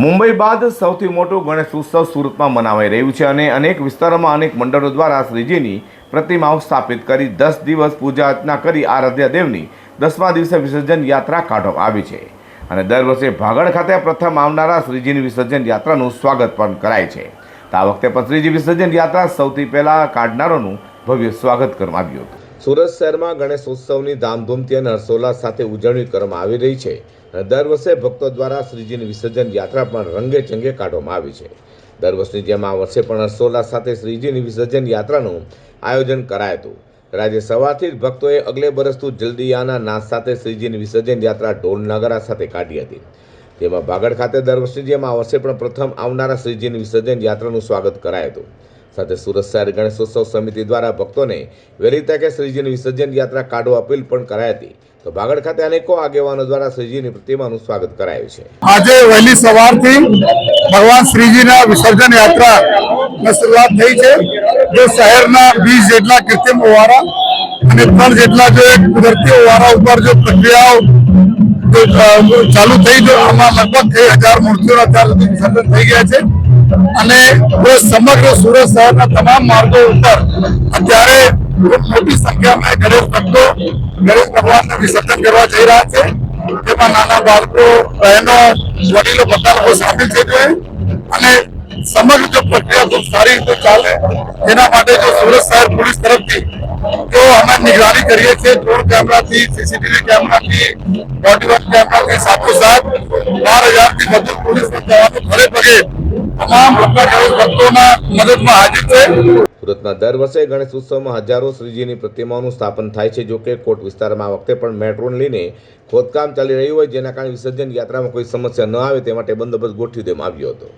મુંબઈ બાદ સૌથી મોટું ગણેશ ઉત્સવ સુરતમાં મનાવાઈ રહ્યું છે અને અનેક વિસ્તારોમાં અનેક મંડળો દ્વારા શ્રીજીની પ્રતિમાઓ સ્થાપિત કરી દસ દિવસ પૂજા અર્ચના કરી આરાધ્ય દેવની દસમા દિવસે વિસર્જન યાત્રા કાઢવામાં આવી છે. અને દર વર્ષે ભાગળ ખાતે પ્રથમ આવનારા શ્રીજીની વિસર્જન યાત્રાનું સ્વાગત પણ કરાય છે. આ વખતે પણ શ્રીજી વિસર્જન યાત્રા સૌથી પહેલાં કાઢનારોનું ભવ્ય સ્વાગત કરવામાં આવ્યું હતું. સુરત શહેરમાં ગણેશ ઉત્સવની ધામધૂમથી અને હર્ષોલ્લાસ સાથે ઉજવણી કરવામાં આવી રહી છે અને દર વર્ષે ભક્તો દ્વારા શ્રીજીની વિસર્જન યાત્રા પણ રંગે ચંગે કાઢવામાં આવી છે. દર વર્ષની જેમ આ વર્ષે પણ હર્ષોલ્લાસ સાથે શ્રીજીની વિસર્જન યાત્રાનું આયોજન કરાયું હતું. રાજ્ય સવારથી જ ભક્તોએ અગલે બરસતું જલ્દીયાના નાશ સાથે શ્રીજીની વિસર્જન યાત્રા ઢોલ સાથે કાઢી હતી. તેમાં ભાગડ ખાતે દર વર્ષની જેમ આ વર્ષે પણ પ્રથમ આવનારા શ્રીજીની વિસર્જન યાત્રાનું સ્વાગત કરાયું હતું. સાથે સુરત શહેર ગણેશોત્સવ સમિતિ દ્વારા ભક્તોને વહેલી તકે શ્રીજીની વિસર્જન યાત્રા કાઢો અપીલ પણ કરાઈ હતી. તો ભાગડ ખાતે અનેકો આગેવાનો દ્વારા શ્રીજીની પ્રતિમાનું સ્વાગત કરાયું છે. આજે વહેલી સવારથી ભગવાન શ્રીજીના વિસર્જન યાત્રા શરૂઆત થઈ છે. જે શહેરના વીસ જેટલા કૃત્રિમ ઓવારા અને ત્રણ જેટલા જો કુદરતી ઓવારા ઉપર જો પ્રક્રિયાઓ ચાલુ થઈ જો આમાં લગભગ થઈ હજાર મૂર્તિઓના અત્યાર સુધી વિસર્જન થઈ ગયા છે. અને સમગ્ર સુરત શહેરના તમામ માર્ગો ઉપર અત્યારે ખૂબ મોટી સંખ્યામાં ગણેશ ભક્તો, ગણેશ ભગવાનને વિસર્જન કરવા જઈ રહ્યા છે. જેમાં નાના બાળકો, બહેનો, વડીલો બધા લોકો સામેલ થઈ અને સમગ્ર સારી રીતે ચાલે. એના માટે જો સુરત શહેર પોલીસ તરફથી જો અમે નિગરાની કરીએ છીએ, ડ્રોન કેમેરાથી, સીસીટીવી કેમેરાથી બોડી વન કેમેરાથી સાથોસાથ બાર હજારથી વધુ પોલીસ જવાનો ઘરે પગે તમામ ભક્તોના મદદમાં હાજર છે. સુરતના દર વર્ષે ગણેશ ઉત્સવમાં હજારો શ્રીજીની પ્રતિમાઓનું સ્થાપન થાય છે, જો કે કોટ વિસ્તારમાં આ વખતે પણ મેટ્રોને લઈને ખોદકામ ચાલી રહ્યું હોય, જેના કારણે વિસર્જન યાત્રામાં કોઈ સમસ્યા ન આવે, તે માટે બંદોબસ્ત ગોઠવી દેવામાં આવ્યો હતો.